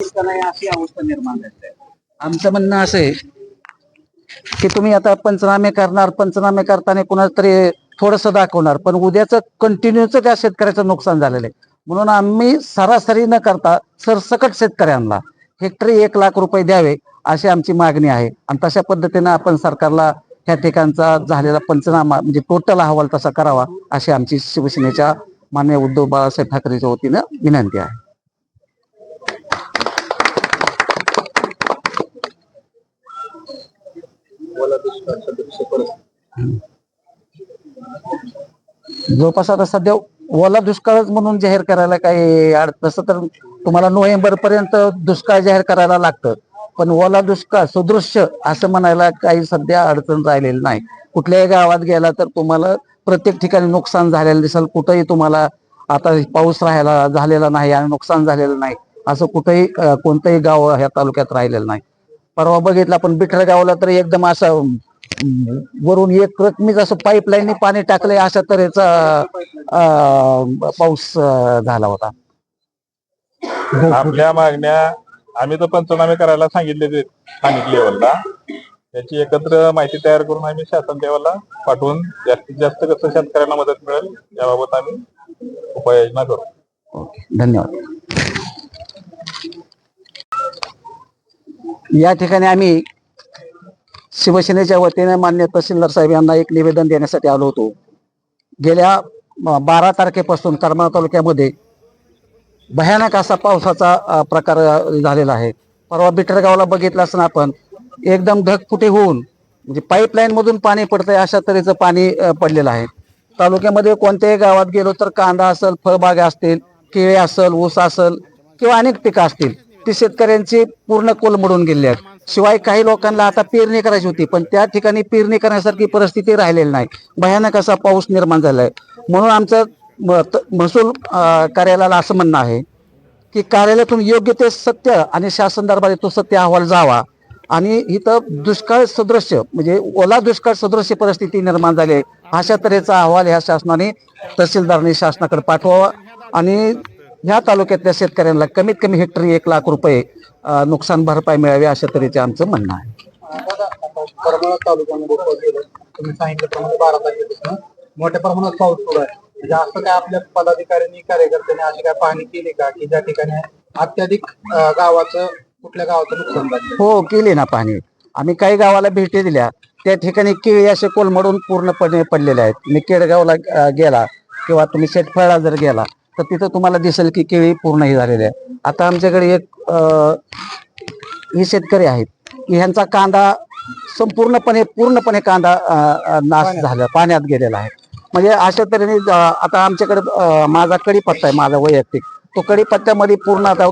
अशी अवस्था निर्माण झाली आमचं म्हणणं असं आहे की तुम्ही आता पंचनामे करणार पंचनामे करताना पुन्हा तरी थोडस दाखवणार पण उद्याच कंटिन्यूच त्या शेतकऱ्याचं नुकसान झालेलं आहे. म्हणून आम्ही सरासरी न करता सरसकट शेतकऱ्यांना हेक्टरी एक लाख रुपये द्यावे अशी आमची मागणी आहे. आणि तशा पद्धतीनं आपण सरकारला ह्या ठिकाणचा झालेला पंचनामा म्हणजे टोटल अहवाल तसा करावा अशी आमची शिवसेनेच्या मान्य उद्धव बाळासाहेब ठाकरेच्या वतीनं विनंती आहे. दुष्काळ सदृश्य परिस्थिती. जवळपास आता सध्या ओला दुष्काळच म्हणून जाहीर करायला काही तसं तर तुम्हाला नोव्हेंबर पर्यंत दुष्काळ जाहीर करायला लागतं. पण ओला दुष्काळ सदृश्य असं म्हणायला काही सध्या अडचण राहिलेली नाही. कुठल्याही गावात गेला तर तुम्हाला प्रत्येक ठिकाणी नुकसान झालेलं दिसेल. कुठंही तुम्हाला आता पाऊस राहायला झालेला नाही आणि नुकसान झालेलं नाही. असं कुठंही कोणतंही गाव ह्या तालुक्यात राहिलेलं नाही. परवा बघितलं आपण बिठर गावला तर एकदम असं वरून एक रकमीच असं पाईपलाईनने पाणी टाकलंय अशा तऱ्हेचा पाऊस झाला होता. आपल्या मागण्या आम्ही तर पंचनामे करायला सांगितले स्थानिक लेवलला त्याची एकत्र माहिती तयार करून आम्ही शासन लेवलला पाठवून जास्तीत जास्त कसं शेतकऱ्यांना मदत मिळेल याबाबत आम्ही उपाययोजना करू. ओके धन्यवाद. या ठिकाणी आम्ही शिवसेनेच्या वतीने मान्य तहसीलदार साहेब यांना एक निवेदन देण्यासाठी आलो होतो. गेल्या बारा तारखेपासून करमाळा तालुक्यामध्ये भयानक असा पावसाचा प्रकार झालेला आहे. परवा बिटरगावला बघितलं असं आपण एकदम ढगफुटे होऊन म्हणजे पाईपलाईनमधून पाणी पाणी पडतंय अशा तऱ्हेचं पाणी पडलेलं आहे. तालुक्यामध्ये कोणत्याही गावात गेलो तर कांदा असेल फळबागा असतील केळी असेल ऊस असेल किंवा अनेक पिकं असतील ती शेतकऱ्यांची पूर्ण कोलमडून गेले आहेत. शिवाय काही लोकांना आता पेरणी करायची होती पण त्या ठिकाणी पेरणी करण्यासारखी परिस्थिती राहिलेली नाही. भयानक असा पाऊस निर्माण झालाय. आहे म्हणून आमचं म- त- महसूल कार्यालयाला असं म्हणणं आहे की कार्यालयातून योग्य ते सत्य आणि शासन दरबार तो सत्य अहवाल जावा. आणि इथं दुष्काळ सदृश्य म्हणजे ओला दुष्काळ सदृश्य परिस्थिती निर्माण झाली आहे. अशा तऱ्हेचा अहवाल ह्या शासनाने तहसीलदारांनी शासनाकडे पाठवावा आणि ह्या तालुक्यातल्या शेतकऱ्यांना कमीत कमी हेक्टरी एक लाख रुपये नुकसान भरपाई मिळावी अशा तऱ्हेचे आमचं म्हणणं आहे. मोठ्या प्रमाणात पाऊस सुरू आहे. म्हणजे असं काय आपल्या पदाधिकाऱ्यांनी कार्यकर्त्यांनी अशी काय पाहणी केली का की ज्या ठिकाणी अत्याधिक गावाचं कुठल्या गावाचं नुकसान झालं हो केली ना पाणी आम्ही काही गावाला भेटी दिल्या. त्या ठिकाणी केळी असे कोलमडून पूर्णपणे पडलेले आहेत. मी केडगावला गेला किंवा तुम्ही शेटफळला जर गेला तर तिथं तुम्हाला दिसेल की केळी पूर्ण ही झालेली आहे. आता आमच्याकडे एक हे शेतकरी आहेत. ह्यांचा कांदा संपूर्णपणे पूर्णपणे कांदा नाश झाला पाण्यात गेलेला आहे. म्हणजे अशा तऱ्हेने आता आमच्याकडे माझा कडीपत्ता आहे माझा वैयक्तिक. तो कडीपत्त्यामध्ये पूर्ण आता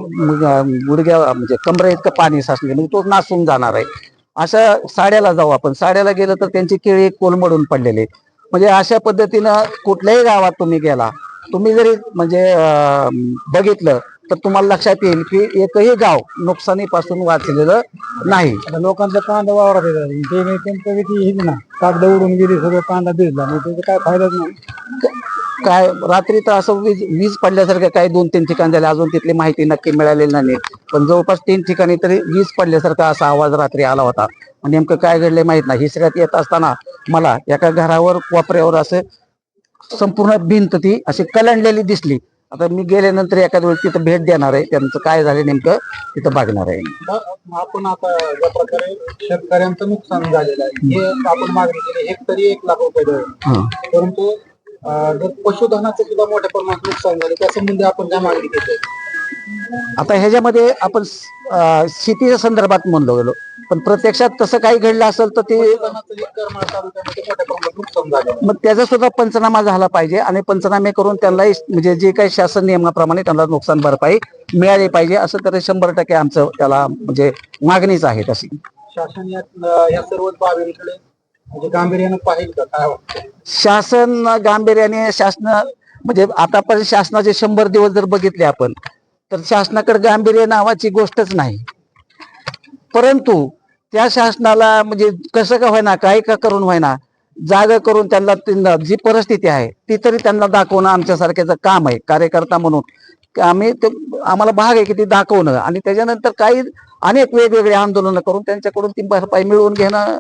गुडघ्या म्हणजे कमरे इतकं पाणी साचले म्हणजे तो नासून जाणार आहे. अशा साड्याला जाऊ आपण. साड्याला गेलं तर त्यांची केळी कोलमडून पडलेली. म्हणजे अशा पद्धतीनं कुठल्याही गावात तुम्ही गेला तुम्ही जरी म्हणजे बघितलं तर तुम्हाला लक्षात येईल की एकही गाव नुकसानीपासून वाचलेलं नाही. लोकांचा कांदा वावरात येतात नाही ना. कागद उडून गेली सगळं कांदा भिजला मग त्याचा काय फायदाच नाही. काय रात्री तर असं वीज वीज पडल्यासारखं काही दोन तीन ठिकाण झाले. अजून तिथली माहिती नक्की मिळालेली नाही. पण जवळपास तीन ठिकाणी तरी वीज पडल्यासारखा असा आवाज रात्री आला होता. नेमकं काय घडले माहीत नाही. हिसऱ्यात येत असताना मला एका घरावर कोपऱ्यावर असं संपूर्ण भिंत ती अशी कलंडलेली दिसली. आता मी गेल्यानंतर एखाद्या वेळी तिथं भेट देणार आहे. त्यांचं काय झालं नेमकं तिथं बघणार आहे. आपण आता ज्या प्रकारे शेतकऱ्यांचं नुकसान झालेलं आहे हे आपण मागणी केली हेक्टरी एक लाख रुपये द्यावे हं. परंतु अं, जर पशुधनाचं सुद्धा मोठ्या प्रमाणात नुकसान झाले त्या संबंधी आपण काय मागणी केली. आता ह्याच्यामध्ये आपण अं, शेतीच्या संदर्भात म्हणलो गेलो. पण प्रत्यक्षात तसं काही घडलं असेल तर ते मग त्याचा सुद्धा पंचनामा झाला पाहिजे आणि पंचनामे करून त्यांनाही म्हणजे जे काही शासन नियमाप्रमाणे त्यांना नुकसान भरपाई मिळाली पाहिजे असं तर शंभर टक्के आमचं त्याला म्हणजे मागणीच आहे तशी. शासन या या सर्व बाबींकडे म्हणजे गांभीर्यानं पाहिजे का? काय वाटतं शासन गांभीर्याने शासन म्हणजे आतापर्यंत शासनाचे शंभर दिवस जर बघितले आपण तर शासनाकडे गांभीर्य नावाची गोष्टच नाही. परंतु त्या शासनाला म्हणजे कसं का होईना काही का करून होईना जागा करून त्यांना त्यांना जी परिस्थिती आहे ती तरी त्यांना दाखवणं आमच्यासारख्याचं काम आहे कार्यकर्ता म्हणून. आम्ही ते आम्हाला भाग आहे की ती दाखवणं आणि त्याच्यानंतर काही अनेक वेगवेगळे आंदोलनं करून त्यांच्याकडून ती भरपाई मिळवून घेणं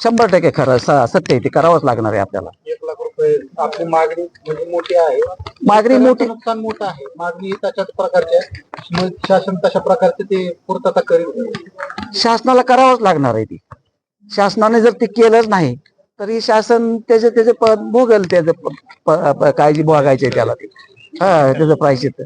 शंभर टक्के खरं स- सत्य आहे ते करावंच लागणार आहे आपल्याला. एक लाख रुपये आपली मागणी म्हणजे मोठी आहे. मागणी मोठी. नुकसान मोठं आहे. मागणी ही तशाच प्रकारची आहे. मग शासन तशा प्रकारचे ते पूर्तता करीत शासनाला करावंच लागणार आहे ती. शासनाने जर ते केलंच नाही तर ही शासन त्याचे त्याचे प- भोगल त्याचं काळजी बघायची त्याला. ते हा त्याचं प्रायश्चित